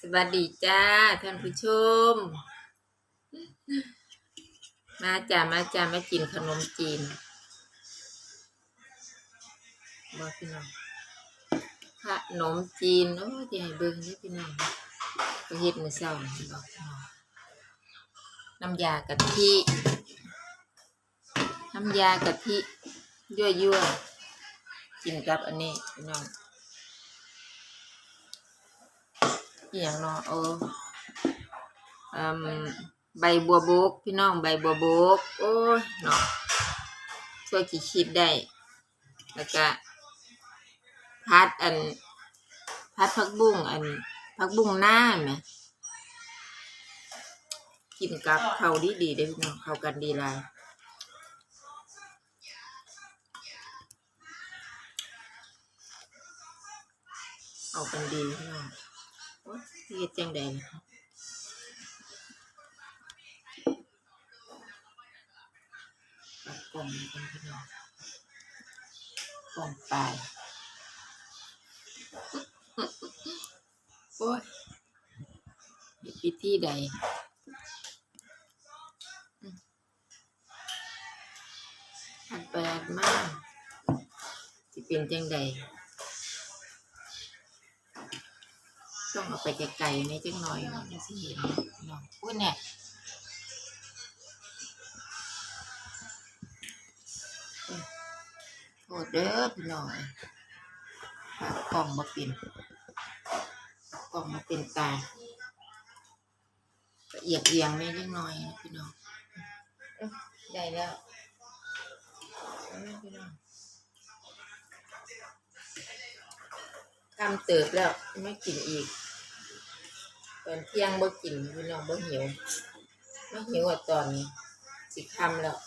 สวัสดีจ้าท่านผู้ชม มาจ้ามาจ้ามากินขนมจีนบอกพี่น้องขนมจีนโอ้ยจะให้เบิ่งเด้อพี่น้องก็เฮ็ดมือเช้าบอกพี่น้องน้ำยากะทิน้ำยากะทิยั่วๆกินกับอันนี้พี่น้อง อหย่างเนาะเอออืมใบบัวบกพี่น้องใบบัวบกโอ้ยเนาะช่วยกี่คิดได้ แล้วก็พัดอันพัดผักบุ้งอันผักบุ้งหน้าไหมกินกับเขาดีดีๆเด้พี่น้องเขากันดีหลยเอากันดีพี่น้อง เฮ็ดจังใดล่ะปัดกล่องมากันพี่น้องกล่องปลายโอ้ยเฮ็ดพิธีใดอืมอันแปลกมากสิเป็นจังใด ต้องเอาไปไกลๆในจังหน่อยเนาะจังสิเห็นเนาะอุ้ยเนี่ยเอ้ยโทษเด้อพี่น้องฝากล่องมาเป็นกล่องมาเป็นตาละเอียดเรียงในจังหน่อยพี่น้องเอ้ยได้แล้วพี่น้องทำเติบแล้วไม่กินอีก ตอนเที่ยงบ่กินพี่น้องบ่หิวไม่หิวอะตอนสิคำแล้ว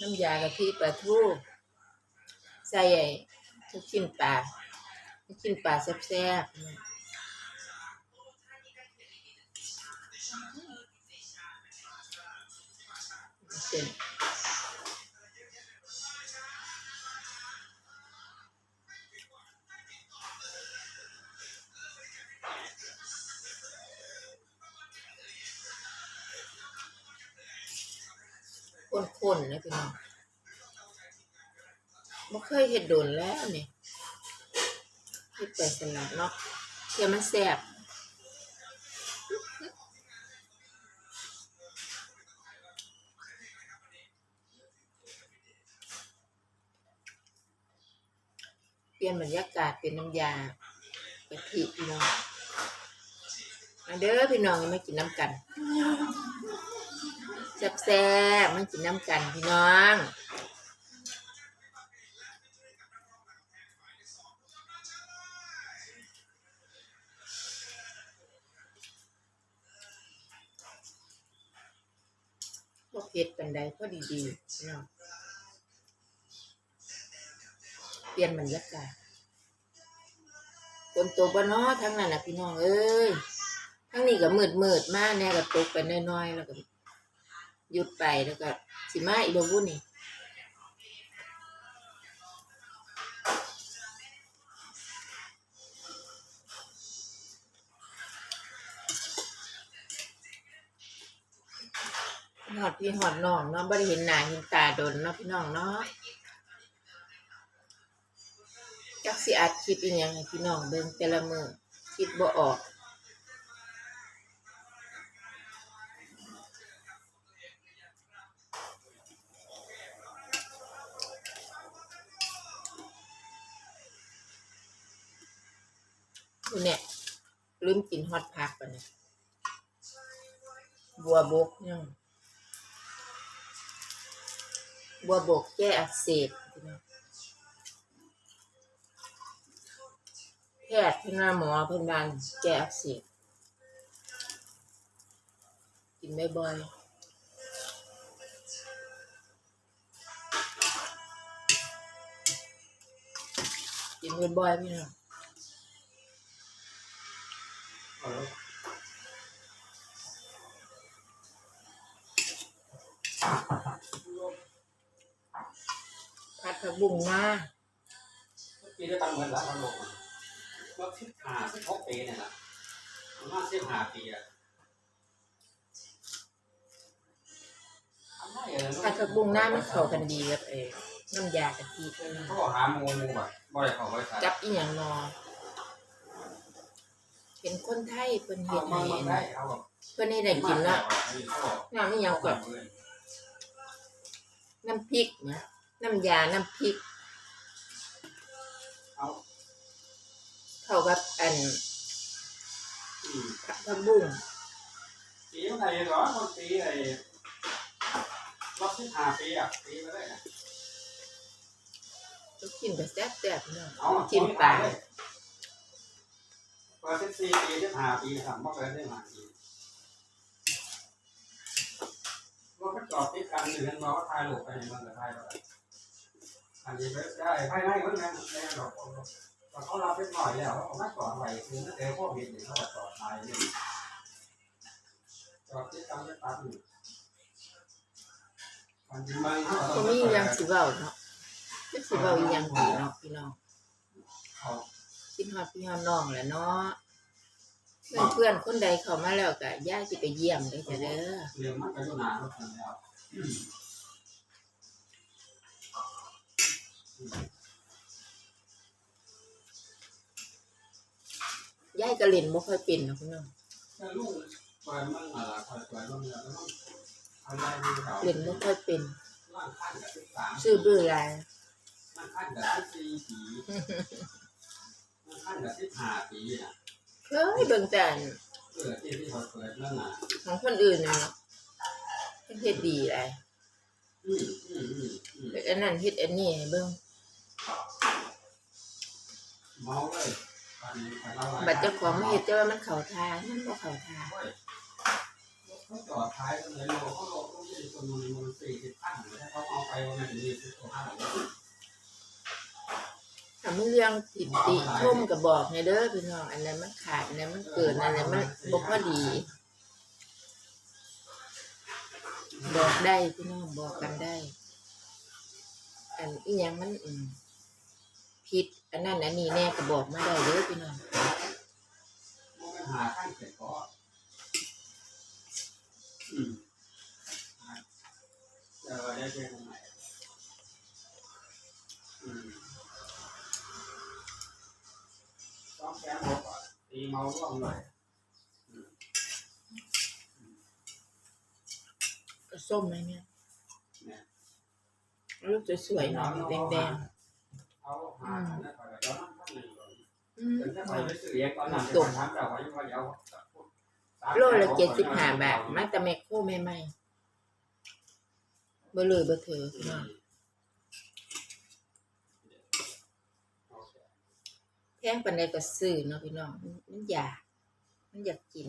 น้ำยากะทิปลาทูใส่ทุกชิ้นปลาทุกชิ้นปลาแซ่บๆเส้น ข้นนะพี่น้องบ่เคยเฮ็ดโดนแล้วเนี่เฮ็ดไปสลัดเนาะเพื่อมันแซ่บเปลี่ยนบรรยากาศเป็นน้ำยากะทิพี่น้องมาเด้อพี่น้องมากินน้ำกัน แซ่บๆมันกินน้ำกันพี่น้องพวกเผ็ดกันใดก็ดีๆพี่น้องเปลี่ยนบรรยากาศคนตัวบ่เนาะทั้งนั้นนะพี่น้องเอ้ยทั้งนี้ก็มืดมืดมากแน่ก็ตกไปน้อยๆแล้วก็ หยุดไปแล้วก็สิมาอีบ่บุนี่หอดพี่หอดน้องเนาะบ่ได้เห็นหน้าเห็นตาโดนเนาะพี่น้องเนาะจักสิอัดคลิปอีหยังให้พี่น้องเบิ่งแต่ละมือคิดบ่ออก เนี่ยลืมกินฮอตพักไปเนี่ยบัวบกเนี่ยบัวบกแก้อักเสบพี่น้องแพทย์ที่หน้าหมอเพิ่นบานแก้อักเสบกินบ่อยๆกินบ่อยๆพี่น้อง พัดผักบุ้งมาเปีด้วยกันเหมือนแล้วมันโลกมันก็สิบห้าสิบหกปีเนี่ยนะประมาณสิบห้าปีอะทำได้เหรอถ้าผักบุ้งหน้ามันเข้ากันดีกับเออน้ำยากะทิเขาบอกหาหมูหมูแบบบ่ได้เขาไว้ใส่กับอีหยังนอ เป็นคนไทยเพิ่นเฮ็ดให้มันเพิ่นให้ได้กินเนาะน้ำอีหยังก่อนน้ำพริกนะน้ำยา น้ำพริกเขากับอันผักบุ้งปีเท่าไรหรอคนปีไอ้รอบสิบห้าปีอะปีมาได้อะกินก็แซ่บๆเนาะเอาจิ้มปลา เปิดสิบสี่ปีสิบห้าปีสามบ่เกินสิบห้าปีรถก็จอดติดกันหนึ่งกันมาก็ถ่ายรูปไปในเมืองกับถ่ายไปอันนี้ได้ภายในเมืองนั้นในดอกเราเขารับไปหน่อยแล้วเขาไม่จอดไหวคือถ้าเจอพวกเห็นเขาก็จอดตายเลยจอดติดกันไปตัดหนึ่งมันจริงมันเขาก็มีอหยังสิบเว้าเนาะสิบเว้าอีหยังดีเนาะพี่น้อง คิดฮอดพี่ฮอดน้องแหละเนาะเพื่อนเพื่อนคนใดเข้ามาแล้วก็ย่าสิไปเยี่ยมเด้อจ้ะเด้อเรื่องมันก็อยู่นานแล้วยายก็เล่นบ่ค่อยเป็นนะพี่น้องแต่ลูกเปิดมันอะไรคอยเปิดมันแล้วมันอะไรมีเขาเล่นบ่ค่อยเป็นร่างขั้นกับสิบสามซื้อเบื่อหลายร่างขั้นกับสิบสี่ปี ขั้นกับสิบห้าปีน่ะเคยเบิ่งแต่อันเปิดที่ที่เขาเปิดนั่นน่ะของคนอื่นน่ะเนาะเพิ่นเฮ็ดดีหลายอืมอืมอืมอืมแต่อันนั้นเฮ็ดอันนี้ให้เบิ่งเมาเลยตอนนี้เราบัดเจ้าของมาเฮ็ดแต่ว่ามันเข้าทางมันบ่เข้าทางเขาจอดท้ายตรงไหนโลเขาโลเขาที่คนมันมันสี่สิบพันเลยเขาเอาไปว่ามันมีสิบห้าเลย ถ้ามันเรื่องผิดติชมก็บอกให้เด้อพี่น้องอันนั้นมันขาดอันนั้นมันเกินอันนั้นมันบ่พอดี บอกได้พี่น้องบอกกันได้ อันอีหยังมันอืผิดอันนั้นอันนี้แน่ก็บอกมาได้เด้อพี่น้องมันหาเสร็จก็อืมเจอได้เจอตรงไหน ต้องแก้หมดก่อนตีเมาร่วงเลยก็ส้มเลยเนี่ยเนี่ยรูปสวยๆหน่อยแดงเอาหาอันนั้นก่อนเดี๋ยวน้ำข้างหนึ่งก่อนๆอืมถึงถ้าใครไปซื้อเองก่อนนะเดี๋ยวทำแบบว่ายังว่าเดี๋ยวโลละเจ็ดสิบห้าบาทมาแต่แมคโครใหม่ๆเบอเลยเบอเถอพี่น้อง แพงปานใดก็ซื้อเนาะพี่น้อง มันอยาก มันอยากกิน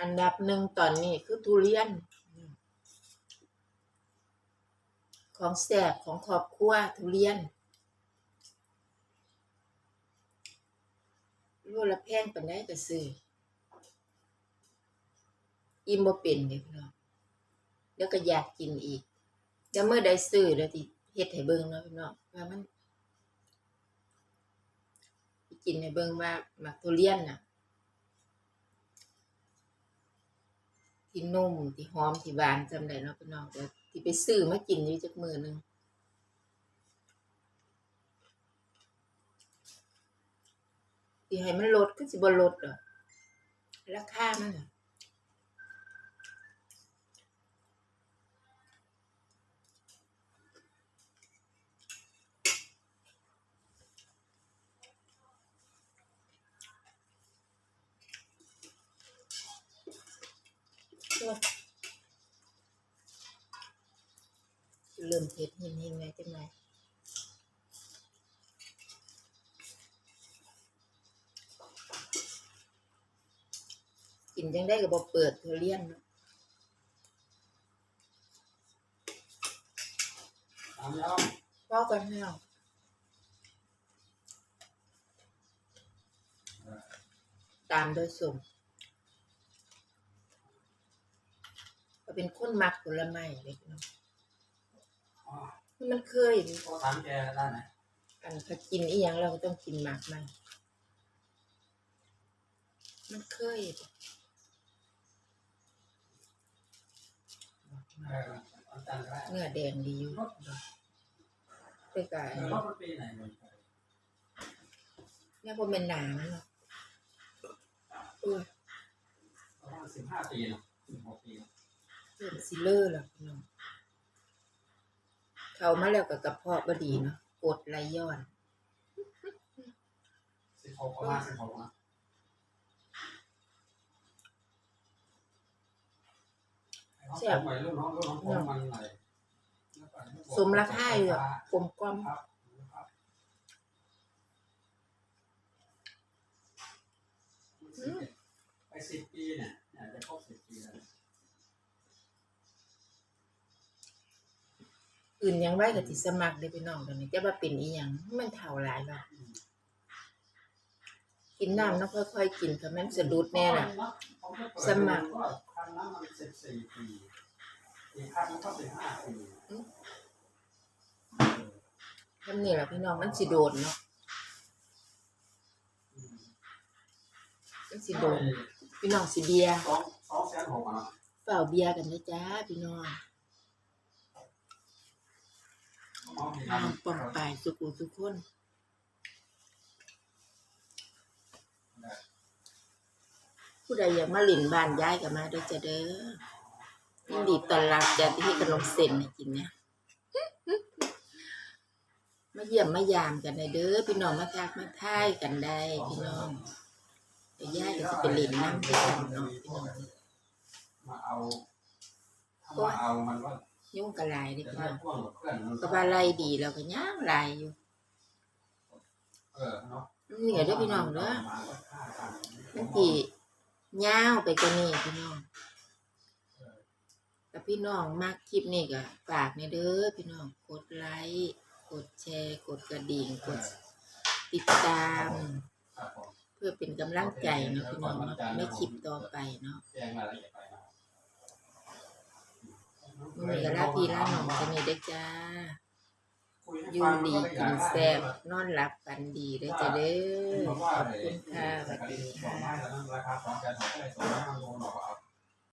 อันดับหนึ่งตอนนี้คือทุเรียน ของแสบของครอบครัวทุเรียนโลละแพงปานใดก็ซื้ออิ่มบ่เป็นเด้พี่น้องเดี๋ยวก็อยากกินอีก เดี๋ยวเมื่อใดซื้อเดี๋ยวสิเฮ็ดให้เบิ่งเนาะพี่น้องว่ามันสิกินให้เบิ่งว่ามักทุเรียนน่ะที่นุ่มที่หอมที่หวานจำได้เนาะพี่น้องเดี๋ยวที่ไปซื้อมากินอยู่จักมือหนึงที่ให้มันลดก็สิบ่ลดดอกราคามันน่ะ เริ่มเผ็ดหินหินไงจังไงกินจังได้ก็บ่เปิดทุเรียนเนาะตามยอมพอกันเนาะตามโดยสม ก็เป็นคนมักผลไม้เล็กเนาะอ๋อมันเคยโทรถามแกได้ไหมอันถ้ากินอีหยังเราก็ต้องกินหมากมันมันเคยเออวันจันทร์ก็ได้เนื้อแดงดีอยู่ไปกายเออรถมันปีไหนมันเนี่ยพอเป็นหนามันเนาะเออประมาณสิบห้าปีเนาะสิบหกปีเนาะ เริ่มซิเลอร์แล้วพี่น้องเขามาแล้วกับกระเพาะบดีเนาะกดไหลย้อนสิบหกประมาณสิบหกนะเขาส่งไปรุ่นน้องรุ่นน้องผมมันหน่อยสมราคาอยู่อะกลมกล่อมครับครับไปสิบปีเนี่ยเนี่ยจะครบสิบปีแล้ว อื่นยังไว้กับที่สมัครได้พี่น้องตอนนี้จะว่าเป็นอีหยังมันเท่าหลายแล้วกินน้ำเนาะค่อยๆกินค่ะมันสะดุดแน่น่ะ สมัครคันนั้นมันสิบสี่ปีอีกคันมันก็สิบห้าปีทำนี่แหละพี่น้องมันสิโดนเนาะมันสิโดนพี่น้องสิเบียร์สองสองแสนหกอะเนาะเฝ้าเบียร์กันนะจ้าพี่น้อง มองเห็นน้องปอมปายสุกุสุกคนผู้ใดอยากมาหลินบ้านย้ายกันมาด้อจ้ะเด้อยินดีต้อนรับจะที่ขนมเส้นให้กินนะมาเยี่ยมมายามกันได้เด้อพี่น้องมาทักมาทายกันได้พี่น้องเดี๋ยวย้ายก็จะไปเล่นน้ำด้วยกันเนาะพี่น้องมาเอามาเอามันก็ ยุ่งกระลายเด้อจะพี่ได้น้องพ่วงกับเพื่อนมันก็ว่าไล่ดีแล้วก็ย่างลายอยู่เออเนาะเหนื่อยเด้อพี่น้องเด้อมันสิยาวไปกว่านี้พี่น้องแต่พี่น้องมากคลิปนี้ก็ฝากในเด้อพี่น้องกดไลค์กดแชร์ กดกระดิ่งกดติดตามครับผมเพื่อเป็นกำลังใจเนาะพี่น้องเนาะในคลิปต่อไปเนาะ แจ้งรายละเอียดไปนะ มื้อนี้ก็ลาพี่ลาน้องกันนี่เด้อจ้า อยู่ดีกินแซ่บนอนหลับฝันดีเด้อจ้าเด้อขอบคุณค่ะสวัสดีค่ะ